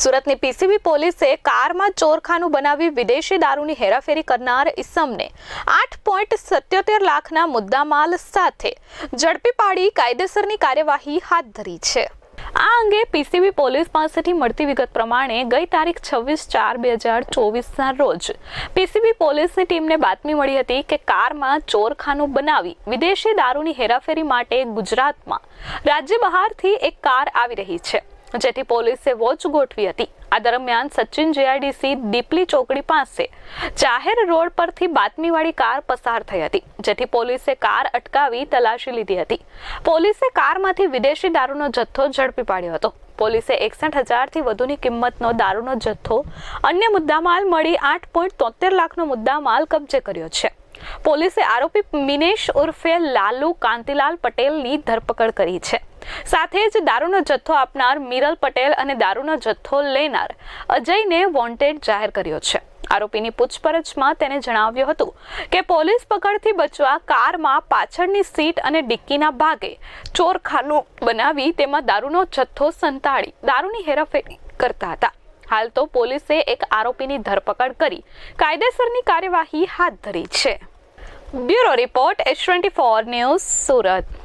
સુરતની પીસીબી પોલીસે કારમાં ચોરખાનું બનાવી વિદેશી દારૂની હેરાફેરી કરનાર ઇસમને આઠ પોઈન્ટ સત્યોતેર લાખના મુદ્દામાલ સાથે ઝડપી પાડી કાયદેસરની કાર્યવાહી હાથ ધરી છે. આ અંગે પીસીબી પોલીસ પાસેથી મળતી વિગત પ્રમાણે ગઈ તારીખ છવ્વીસ ચાર બે હજાર ચોવીસના રોજ પીસીબી પોલીસની ટીમને બાતમી મળી હતી કે કારમાં ચોરખાનું બનાવી વિદેશી દારૂની હેરાફેરી માટે ગુજરાતમાં રાજ્ય બહારથી એક કાર આવી રહી છે. જેથી પોલીસે વોચ ગોઠવી હતી. આ દરમિયાન સચિન જેઆઈડીસી દીપલી ચોકડી પાસે જાહેર રોડ પરથી બાતમીવાળી કાર પસાર થઈ હતી, જેથી પોલીસે કાર અટકાવી તલાશી લીધી હતી. પોલીસે કારમાંથી વિદેશી દારૂનો જથ્થો ઝડપી પાડ્યો હતો. પોલીસે એકસઠ હજારથી વધુની કિંમતનો દારૂનો જથ્થો અન્ય મુદ્દામાલ મળી આઠ પોઈન્ટ તોતેર લાખનો મુદ્દામાલ કબજે કર્યો છે. પોલીસે આરોપી મિનેશ ઉર્ફે લાલુ કાંતિલાલ પટેલની ધરપકડ કરી છે. સાથે જ દારૂનો જથ્થો આપનાર મિરલ પટેલ અને દારૂનો જથ્થો લેનાર અજયને વોન્ટેડ જાહેર કર્યો છે. આરોપીની પૂછપરછમાં તેને જણાવ્યું હતું કે પોલીસ પકડથી બચવા કારમાં પાછળની સીટ અને ડિક્કીના ભાગે ચોરખાનું બનાવી તેમાં દારૂનો જથ્થો સંતાડી દારૂની હેરાફેરી કરતા હતા. હાલ તો પોલીસે એક આરોપીની ધરપકડ કરી કાયદેસરની કાર્યવાહી હાથ ધરી છે. Bureau report H twenty four news Surat.